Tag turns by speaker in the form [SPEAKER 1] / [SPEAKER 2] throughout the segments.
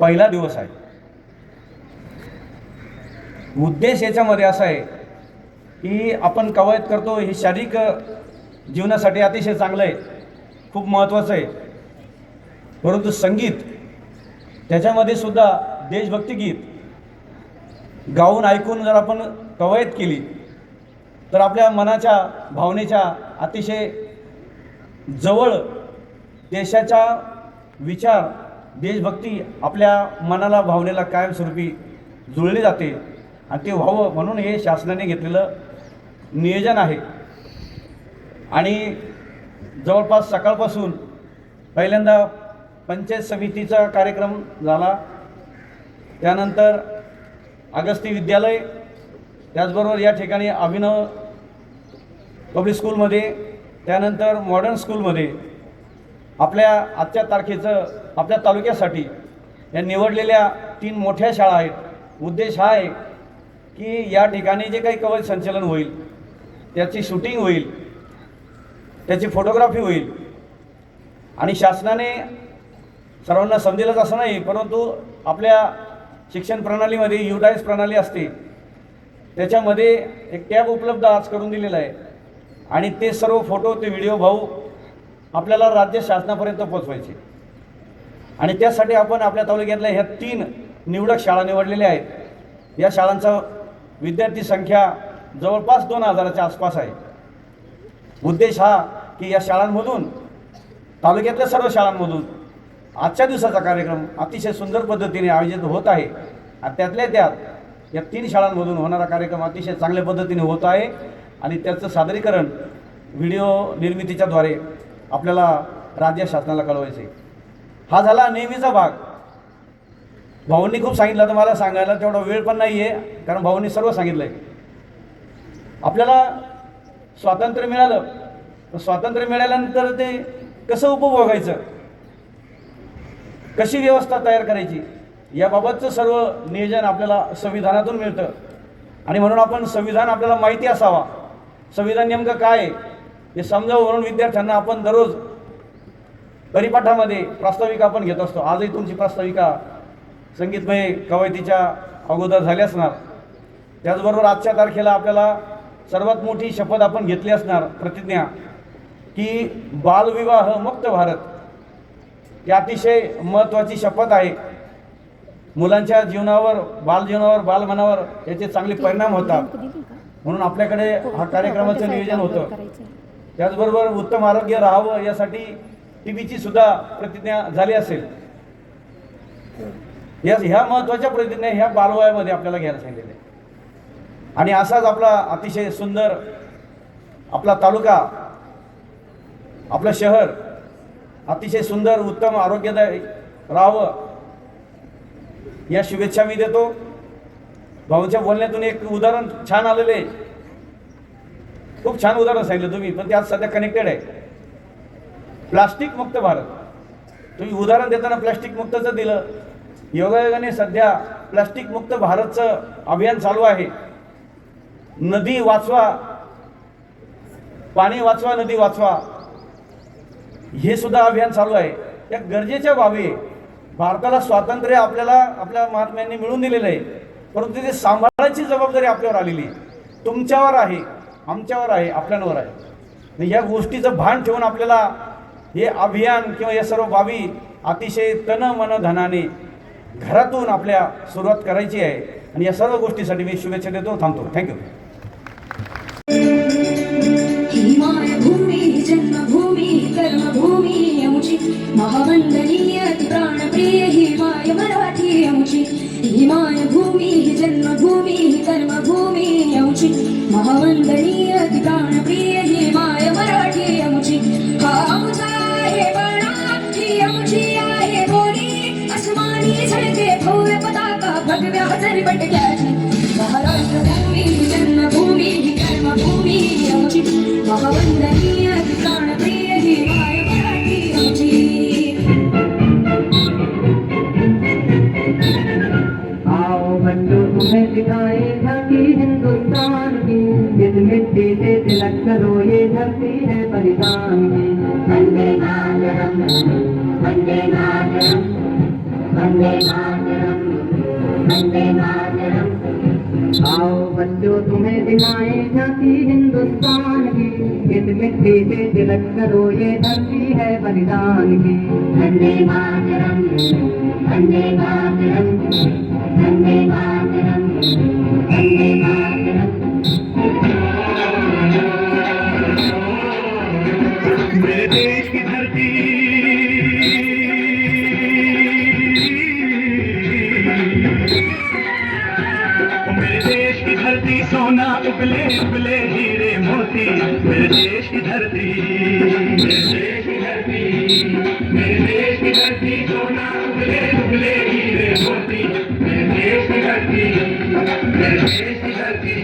[SPEAKER 1] पहिला दिवस आहे. उद्देश याच्यामध्ये असा आहे की आपण कवायत करतो हे शारीरिक जीवनासाठी अतिशय चांगलं आहे खूप महत्त्वाचं आहे. परंतु संगीत त्याच्यामध्ये सुद्धा देशभक्ती गीत गाऊन ऐकून जर आपण कवायत केली तर आपल्या मनाच्या भावनेच्या अतिशय जवळ देशाचा विचार देशभक्ती आपल्या मनाला भावनेला कायमस्वरूपी जुळली जाते. आणि ते व्हावं म्हणून हे शासनाने घेतलेलं नियोजन आहे. आणि जवळपास सकाळपासून पहिल्यांदा पंचायत समितीचा कार्यक्रम झाला. त्यानंतर अगस्ती विद्यालय त्याचबरोबर या ठिकाणी अभिनव पब्लिक स्कूलमध्ये त्यानंतर मॉडर्न स्कूलमध्ये आपल्या आजच्या तारखेचं आपल्या तालुक्यासाठी या निवडलेल्या तीन मोठ्या शाळा आहेत. उद्देश हा आहे की या ठिकाणी जे काही कवच संचलन होईल त्याची शूटिंग होईल त्याची फोटोग्राफी होईल. आणि शासनाने सर्वांना समजेलच असं नाही परंतु आपल्या शिक्षण प्रणालीमध्ये युटाईज प्रणाली असते त्याच्यामध्ये एक टॅब उपलब्ध आज करून दिलेला आहे. आणि ते सर्व फोटो ते व्हिडिओ भाऊ आपल्याला राज्य शासनापर्यंत पोचवायचे आणि त्यासाठी आपण आपल्या तालुक्यातल्या ह्या तीन निवडक शाळा निवडलेल्या आहेत. या शाळांचा विद्यार्थी संख्या जवळपास दोन हजाराच्या आसपास आहे. उद्देश हा की या शाळांमधून तालुक्यातल्या सर्व शाळांमधून आजच्या दिवसाचा कार्यक्रम अतिशय सुंदर पद्धतीने आयोजित होत आहे. आणि त्यातल्या त्यात या तीन शाळांमधून होणारा कार्यक्रम अतिशय चांगल्या पद्धतीने होत आहे. आणि त्याचं सादरीकरण व्हिडिओ निर्मितीच्याद्वारे आपल्याला राज्य शासनाला कळवायचे. हा झाला नेहमीचा भाग. भाऊंनी खूप सांगितलं तर मला सांगायला तेवढा वेळ पण नाही आहे कारण भाऊंनी सर्व सांगितलं आहे आपल्याला स्वातंत्र्य मिळालं. तर स्वातंत्र्य मिळाल्यानंतर ते कसं उपभोगायचं? कशी व्यवस्था तयार करायची? याबाबतचं सर्व नियोजन आपल्याला संविधानातून मिळतं. आणि म्हणून आपण संविधान आपल्याला माहिती असावा. संविधान नेमकं काय आहे? हे समजावं म्हणून विद्यार्थ्यांना आपण दररोज परिपाठामध्ये प्रास्ताविका आपण घेत असतो. आजही तुमची प्रास्ताविका संगीतमय कवायतीच्या अगोदर झाली असणार. त्याचबरोबर आजच्या तारखेला आपल्याला सर्वात मोठी शपथ आपण घेतली असणार प्रतिज्ञा की बालविवाह मुक्त भारत ही अतिशय महत्त्वाची शपथ आहे. मुलांच्या जीवनावर बालजीवनावर बालमनावर याचे चांगले परिणाम होतात. म्हणून आपल्याकडे हा कार्यक्रमाचं नियोजन होतं. त्याचबरोबर उत्तम आरोग्य राहावं यासाठी टी बीची सुद्धा प्रतिज्ञा झाली असेल. या ह्या महत्त्वाच्या प्रतिज्ञा ह्या बालवयामध्ये आपल्याला घ्यायला सांगितलेल्या आहे आणि असाच आपला अतिशय सुंदर आपला तालुका आपलं शहर अतिशय सुंदर उत्तम आरोग्यदायी राहावं या शुभेच्छा मी देतो. भाऊच्या बोलण्यातून एक उदाहरण छान आलेलं आहे. खूप छान उदाहरण सांगितलं तुम्ही पण ते आज सध्या कनेक्टेड आहे. प्लास्टिक मुक्त भारत. तुम्ही उदाहरण देताना प्लास्टिक मुक्तचं दिलं. योगायोगाने सध्या प्लास्टिक मुक्त भारतचं अभियान चालू आहे. नदी वाचवा. पाणी वाचवा नदी वाचवा. हे सुद्धा अभियान चालू आहे. या गरजेच्या बाबी भारताला स्वातंत्र्य आपल्याला आपल्या महात्म्यांनी मिळून दिलेलं आहे. परंतु ते सांभाळायची जबाबदारी आपल्यावर आलेली तुमच्यावर आहे. आमच्यावर आहे आपल्यावर आहे. आणि या गोष्टीचं भान ठेवून आपल्याला हे अभियान किंवा या सर्व बाबी अतिशय तन मन धनाने घरातून आपल्या सुरुवात करायची आहे. आणि या सर्व गोष्टीसाठी मी शुभेच्छा देतो थांबतो. थँक्यू
[SPEAKER 2] महावंदनीय प्राणप्रिय हिमाय मराठी यमुची हिमाय भूमी जन्मभूमी कर्मभूमी यमुची महावंदनीय
[SPEAKER 3] आओ बच्चों तुम्हें दिखाए जाती हिंदुस्तान की इस मिट्टी से तिलक करो ये धरती है बलिदान की
[SPEAKER 2] वन्दे
[SPEAKER 4] मेरे देश की उबले हीरे मोती मेरे देश की धरती। मेरे देश की धरती मेरे देश की धरती सोना उबले उबले हीरे मोती। मेरे देश की धरती मेरे देश की धरती।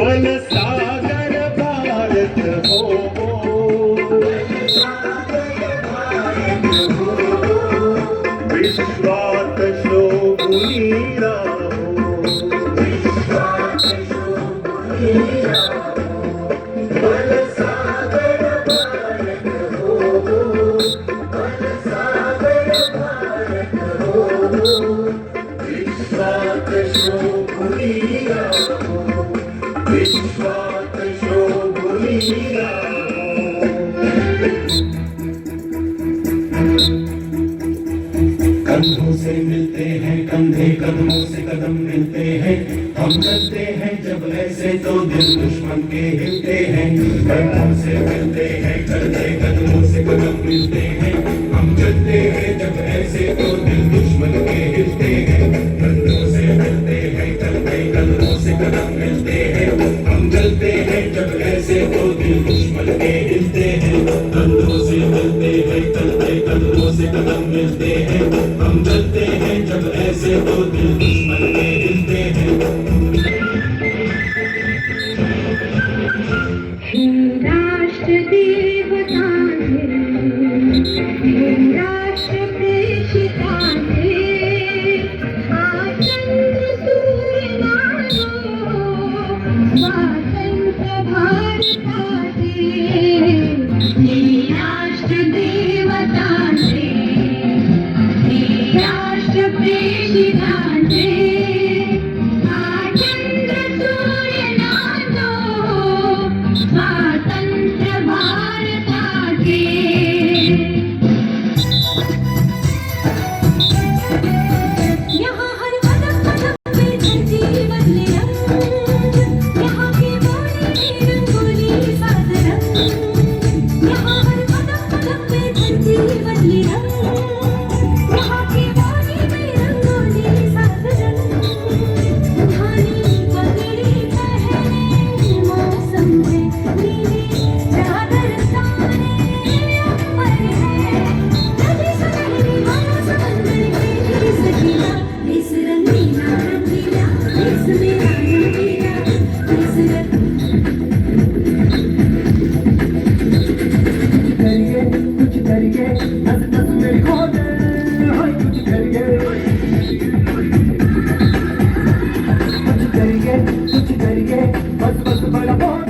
[SPEAKER 4] वन
[SPEAKER 5] कंधों से मिलते हैं कंधे कदमों से कदम मिलते हैं। हम चलते ऐसे तो दिल दुश्मन के हिलते हैं कदम से मिलते हैं चलते कदमों से कदम मिलते हैं। हम चलते हैं जब ऐसे तो दिल दुश्मन के हिलते हैं कदमों से मिलते हैं चलते कदमों से कदम मिलते हैं। हम चलते हैं जब ऐसे तो दिल दुश्मन के हिलते हैं कदमों से मिलते हैं चलते कदमों से कदम मिलते
[SPEAKER 4] हैं। हम चलते हैं जब ऐसे तो दिल
[SPEAKER 2] Bharat
[SPEAKER 4] That's the best way to